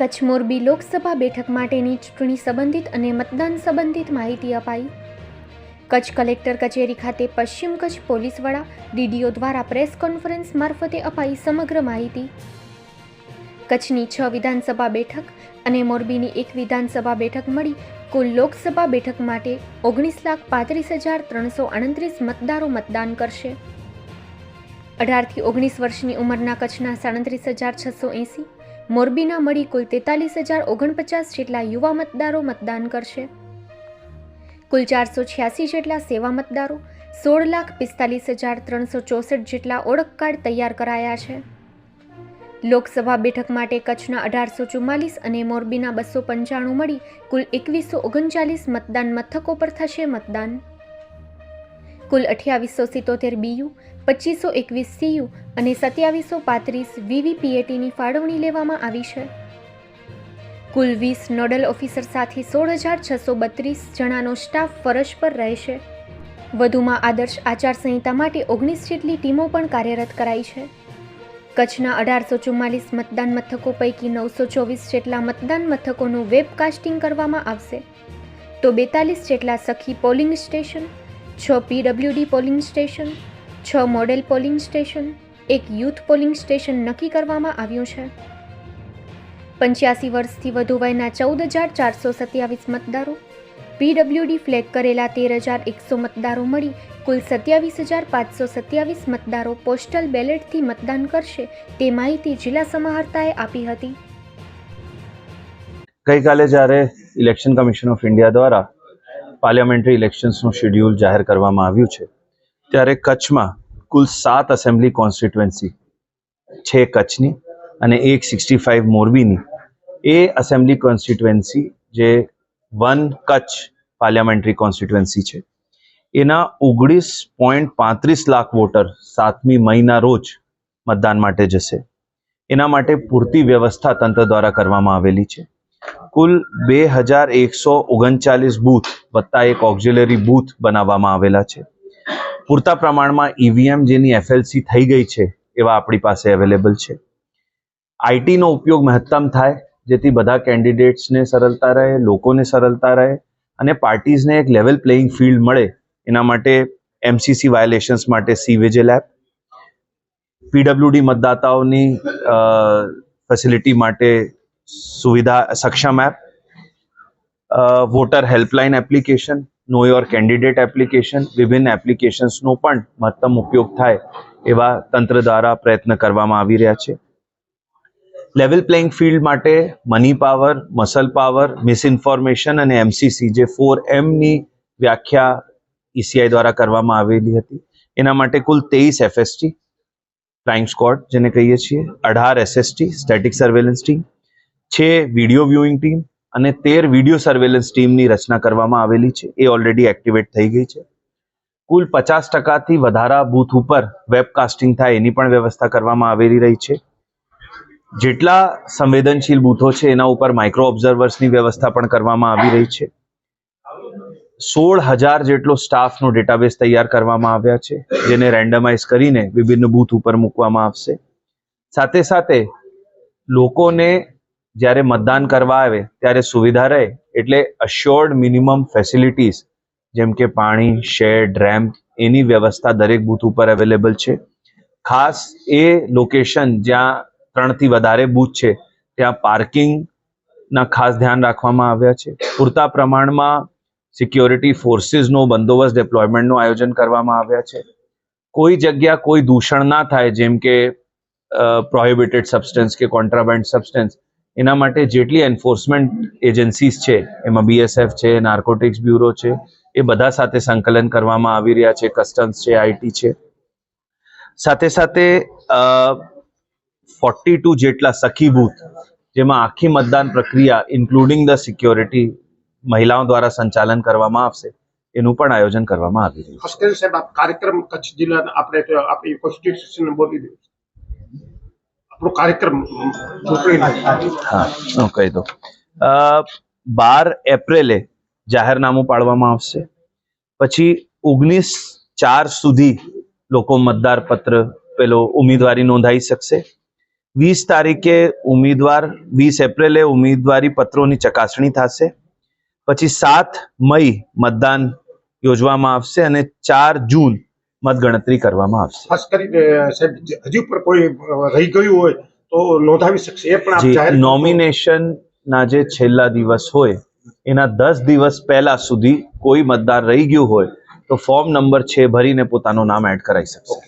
કચ્છ મોરબી લોકસભા બેઠક માટેની ચૂંટણી સંબંધિત અને મતદાન સંબંધિત માહિતી અપાઈ. કચ્છ કલેક્ટર કચેરી ખાતે પશ્ચિમ કચ્છ પોલીસ વડા ડીડીઓ દ્વારા પ્રેસ કોન્ફરન્સ મારફતે અપાઈ સમગ્ર માહિતી. કચ્છની છ વિધાનસભા બેઠક અને મોરબીની એક વિધાનસભા બેઠક મળી કુલ લોકસભા બેઠક માટે ઓગણીસ લાખ પાંત્રીસ હજાર ત્રણસો આડત્રીસ મતદારો મતદાન કરશે. અઢારથી ઓગણીસ વર્ષની ઉંમરના કચ્છના સાડત્રીસ હજાર છસો એંસી મોરબીના મળી કુલ તેતાલીસ હજાર ઓગણપચાસ જેટલા યુવા મતદારો મતદાન કરશે. કુલ ચારસો છ્યાસી જેટલા સેવા મતદારો સોળ લાખ પિસ્તાલીસ હજાર ત્રણસો ચોસઠ જેટલા ઓળખ કાર્ડ તૈયાર કરાયા છે. લોકસભા બેઠક માટે કચ્છના અઢારસો ચુમ્માલીસ અને મોરબીના બસો પંચાણું મળી કુલ એકવીસો ઓગણચાલીસ મતદાન મથકો પર થશે મતદાન. કુલ અઠ્યાવીસો સિત્તોતેર બીયુ, પચીસો એકવીસ સીયુ અને સત્યાવીસો પાંત્રીસ વીવીપીએટીની ફાળવણી લેવામાં આવી છે. કુલ વીસ નોડલ ઓફિસર સાથે સોળ હજાર છસો બત્રીસ જણાનો સ્ટાફ ફરજ પર રહેશે વધુમાં આદર્શ આચારસંહિતા માટે ઓગણીસ જેટલી ટીમો પણ કાર્યરત કરાઈ છે. કચ્છના અઢારસો ચુમ્માલીસ મતદાન મથકો પૈકી નવસો ચોવીસ જેટલા મતદાન મથકોનું વેબકાસ્ટિંગ કરવામાં આવશે. તો બેતાલીસ જેટલા સખી પોલિંગ સ્ટેશન છ પીડબ્લ્યુડી પોલિંગ સ્ટેશન, છ મોડેલ પોલિંગ સ્ટેશન, એક યુથ પોલિંગ સ્ટેશન નક્કી કરવામાં આવ્યું છે. પંચ્યાસી વર્ષથી વધુ વયના ચૌદ હજાર ચારસો સત્યાવીસ મતદારો પીડબ્લ્યુડી ફ્લેગ કરેલા તેર હજાર એકસો મતદારો મળી કુલ સત્યાવીસ હજાર પાંચસો સત્યાવીસ મતદારો પોસ્ટલ બેલેટથી મતદાન કરશે તે માહિતી જિલ્લા સમાહર્તાએ આપી હતી. ગઈકાલે જ્યારે ઇલેક્શન કમિશન ઓફ ઇન્ડિયા દ્વારા પાર્લિયામેન્ટરી ઇલેક્શન્સનું શેડ્યુલ જાહેર કરવામાં આવ્યું છે. ત્યારે કચ્છમાં કુલ સાત એસેમ્બલી કોન્સ્ટિટ્યુએન્સી છે કચ્છની અને એક સિક્સટી ફાઇવ મોરબીની. એ એસેમ્બલી કોન્સ્ટિટ્યુએન્સી જે વન કચ્છ પાર્લિયામેન્ટરી કોન્સ્ટિટ્યુએન્સી છે, એના ઓગણીસ પોઈન્ટ પાંત્રીસ લાખ વોટર સાતમી મહિના રોજ મતદાન માટે જશે. એના માટે પૂરતી વ્યવસ્થા તંત્ર દ્વારા કરવામાં આવેલી છે. કુલ બે હજાર એકસો ઓગણચાલીસ બૂથ વત્તા એક ઓક્ઝિલરી બૂથ બનાવવામાં આવેલા છે. પૂરતા પ્રમાણમાં ઈવીએમ જેની એફએલસી થઈ ગઈ છે એવા આપણી પાસે અવેલેબલ છે. આઈટીનો ઉપયોગ મહત્તમ થાય, જેથી બધા કેન્ડિડેટ્સને સરળતા રહે, લોકોને સરળતા રહે અને પાર્ટીઝને એક લેવલ પ્લેઇંગ ફિલ્ડ મળે એના માટે એમસીસી વાયોલેશન્સ માટે સી વિજિલ એપ પીડબ્લ્યુડી મતદાતાઓની ફેસિલિટી માટે સુવિધા Saksham app voter helpline application know your candidate application વિભિન્ન એપ્લિકેશન્સનો પણ મહત્તમ ઉપયોગ થાય એવા તંત્ર દ્વારા પ્રયત્ન કરવામાં આવી રહ્યા છે. લેવલ પ્લેઇંગ ફિલ્ડ માટે money power muscle power misinformation અને એમસીસી જે ફોર એમની વ્યાખ્યા ઈસીઆઈ દ્વારા કરવામાં આવેલી હતી. એના માટે કુલ તેવીસ એફએસટી ક્રાઇમ સ્કોડ જેને કહીએ છીએ, અઢાર એસએસટી સ્ટેટિક સર્વેલન્સ ટીમ છે વીડિયો વ્યુઇંગ ટીમ અને તેર વીડિયો સર્વેલન્સ ટીમની રચના કરવામાં આવેલી છે. એ ઓલરેડી એક્ટિવેટ થઈ ગઈ છે. કુલ પચાસ ટકાથી વધારા બૂથ ઉપર વેબકાસ્ટિંગ થાય એની પણ વ્યવસ્થા કરવામાં આવેલી રહી છે. જેટલા સંવેદનશીલ બૂથો છે એના ઉપર માઇક્રો ઓબ્ઝર્વર્સની વ્યવસ્થા પણ કરવામાં આવી રહી છે. સોળ હજાર જેટલો સ્ટાફનો ડેટાબેઝ તૈયાર કરવામાં આવ્યા છે, જેને રેન્ડમાઇઝ કરીને વિભિન્ન બૂથ ઉપર મૂકવામાં આવશે. સાથે સાથે લોકોને જ્યારે મતદાન કરવા આવે, ત્યારે સુવિધા રહે એટલે અશ્યોર્ડ મિનિમમ ફેસિલિટીઝ જેમ કે પાણી શેડ રેમ્પ એની વ્યવસ્થા દરેક બૂથ ઉપર અવેલેબલ છે. ખાસ એ લોકેશન જ્યાં ત્રણથી વધારે બૂથ છે, ત્યાં પાર્કિંગના ખાસ ધ્યાન રાખવામાં આવ્યા છે. પૂરતા પ્રમાણમાં સિક્યોરિટી ફોર્સીસનો બંદોબસ્ત ડિપ્લોયમેન્ટનું આયોજન કરવામાં આવ્યા છે. કોઈ જગ્યા કોઈ દૂષણ ના થાય, જેમ કે પ્રોહિબિટેડ સબસ્ટન્સ કે કોન્ટ્રાબેન્ડ સબસ્ટન્સ એના માટે જેટલી એન્ફોર્સમેન્ટ એજન્સીસ છે, એમાં બીએસએફ છે નાર્કોટિક્સ બ્યુરો છે, એ બધા સાથે સંકલન કરવામાં આવી રહ્યા છે કસ્ટમ્સ છે આઈટી છે. સાથે સાથે ફોર્ટી ટુ જેટલા સખી બૂથ, જેમાં આખી મતદાન પ્રક્રિયા ઇન્ક્લુડિંગ ધ સિક્યોરિટી મહિલાઓ દ્વારા સંચાલન કરવામાં આવશે, એનું પણ આયોજન કરવામાં આવી રહ્યું સાહેબ કાર્યક્રમ કચ્છ જિલ્લાના આપણે આપણી કોન્સ્ટિટ્યુશન બોલી દઉં આપણો કાર્યક્રમ હા હું. કહી દઉં. અ, બાર એપ્રિલે જાહેરનામું પાડવામાં આવશે. પછી ઓગણીસ ચાર સુધી લોકો મતદાર પત્ર પેલો ઉમેદવારી નોંધાઈ શકશે. વીસ તારીખે ઉમેદવાર વીસ એપ્રિલે ઉમેદવારી પત્રોની ચકાસણી થશે. પછી સાત મઈ મતદાન યોજવામાં આવશે અને ચાર જૂન મતગણતરી કરવામાં આવશે. ખાસ કરીને સાહેબ હજી પણ કોઈ રહી ગયું હોય તો નોંધાવી શકશે એ પણ આપ જે નોમિનેશન ના જે છેલ્લા દિવસ હોય એના દસ દિવસ પહેલા સુધી કોઈ મતદાર રહી ગયું હોય તો ફોર્મ નંબર છે ભરીને પોતાનું નામ એડ કરાવી શકશે.